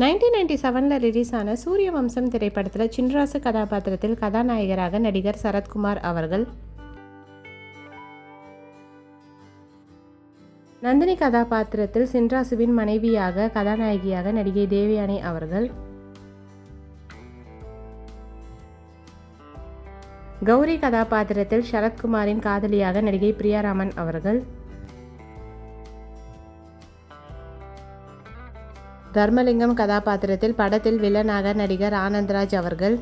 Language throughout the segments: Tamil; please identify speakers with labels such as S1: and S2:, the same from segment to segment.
S1: நைன்டீன் நைன்டி செவனில் ரிலீஸ் ஆன சூரிய வம்சம் திரைப்படத்தில் சின்ராசு கதாபாத்திரத்தில் கதாநாயகராக நடிகர் சரத்குமார் அவர்கள். நந்தினி கதாபாத்திரத்தில் சின்ராசுவின் மனைவியாக கதாநாயகியாக நடிகை தேவயானி அவர்கள். கௌரி கதாபாத்திரத்தில் சரத்குமாரின் காதலியாக நடிகை பிரியாராமன் அவர்கள். தர்மலிங்கம் கதாபாத்திரத்தில் படத்தில் வில்லனாக நடிகர் ஆனந்த்ராஜ் அவர்கள்.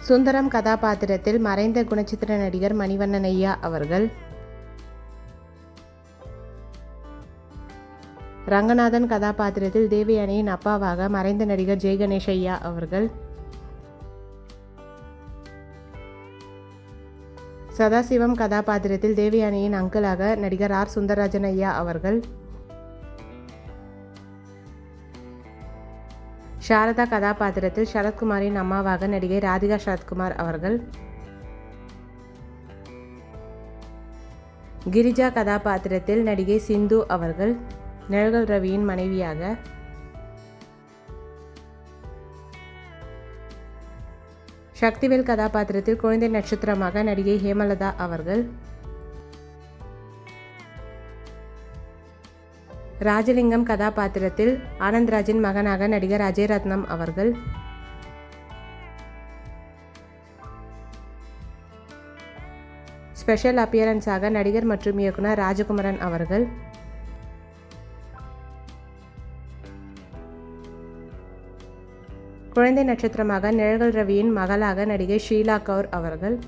S1: சுந்தரம் கதாபாத்திரத்தில் மறைந்த குணச்சித்திர நடிகர் மணிவண்ணன் ஐயா அவர்கள். ரங்கநாதன் கதாபாத்திரத்தில் தேவயானியின் அப்பாவாக மறைந்த நடிகர் ஜெய்கணேஷ் ஐயா அவர்கள். சதாசிவம் கதாபாத்திரத்தில் தேவயானியின் அங்கிளாக நடிகர் ஆர். சுந்தரராஜன் ஐயா அவர்கள். சாரதா கதாபாத்திரத்தில் சரத்குமாரின் அம்மாவாக நடிகை ராதிகா சரத்குமார் அவர்கள். கிரிஜா கதாபாத்திரத்தில் நடிகை சிந்து அவர்கள். நிழல்கள் ரவியின் மனைவியாக சக்திவேல் கதாபாத்திரத்தில் குழந்தை நட்சத்திரமாக நடிகை ஹேமலதா அவர்கள். ராஜலிங்கம் கதாபாத்திரத்தில் ஆனந்த்ராஜின் மகனாக நடிகர் அஜயரத்னம் அவர்கள். ஸ்பெஷல் அப்பியரன்ஸாக நடிகர் மற்றும் இயக்குனர் ராஜகுமரன் அவர்கள். குழந்தை நட்சத்திரமாக நிழல்கள் ரவியின் மகளாக நடிகை ஷீலா கவுர் அவர்கள்.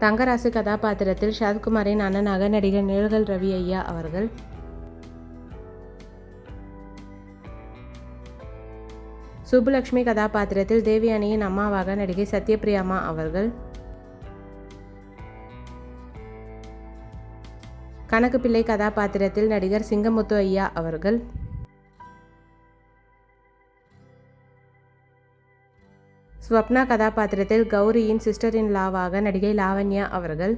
S1: தங்கராசு கதாபாத்திரத்தில் சரத்குமாரின் அண்ணனாக நடிகர் நிழல்கள் ரவி ஐயா அவர்கள். சுப்புலட்சுமி கதாபாத்திரத்தில் தேவியானியின் அம்மாவாக நடிகை சத்யபிரியாமா அவர்கள். கணக்கு பிள்ளை கதாபாத்திரத்தில் நடிகர் சிங்கமுத்து ஐயா அவர்கள். ஸ்வப்னா கதாபாத்திரத்தில் கௌரியின் சிஸ்டர் இன் லாவாக நடிகை லாவண்யா அவர்கள்.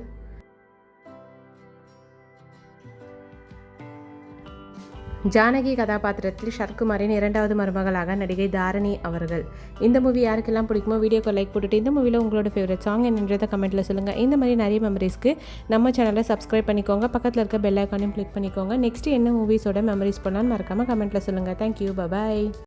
S1: ஜானகி கதாபாத்திரத்தில் ஷர்குமாரின் இரண்டாவது மருமகளாக நடிகை தாரணி அவர்கள். இந்த மூவி யாருக்கெல்லாம் பிடிக்குமோ வீடியோக்கு லைக் போட்டுட்டு இந்த மூவியில் உங்களோட ஃபேவரட் சாங் என்னன்றதை கமெண்ட்டில் சொல்லுங்கள் இந்த மாதிரி நிறைய மெமரிஸ்க்கு நம்ம சேனலை சப்ஸ்கிரைப் பண்ணிக்கோங்க. பக்கத்தில் இருக்க பெல் ஐக்கானையும் கிளிக் பண்ணிக்கோங்க. நெக்ஸ்ட் என்ன மூவிஸோட மெமரிஸ் பண்ணான்னு மறக்காமல் கமெண்ட்டில் சொல்லுங்கள் தேங்க்யூ பபாய்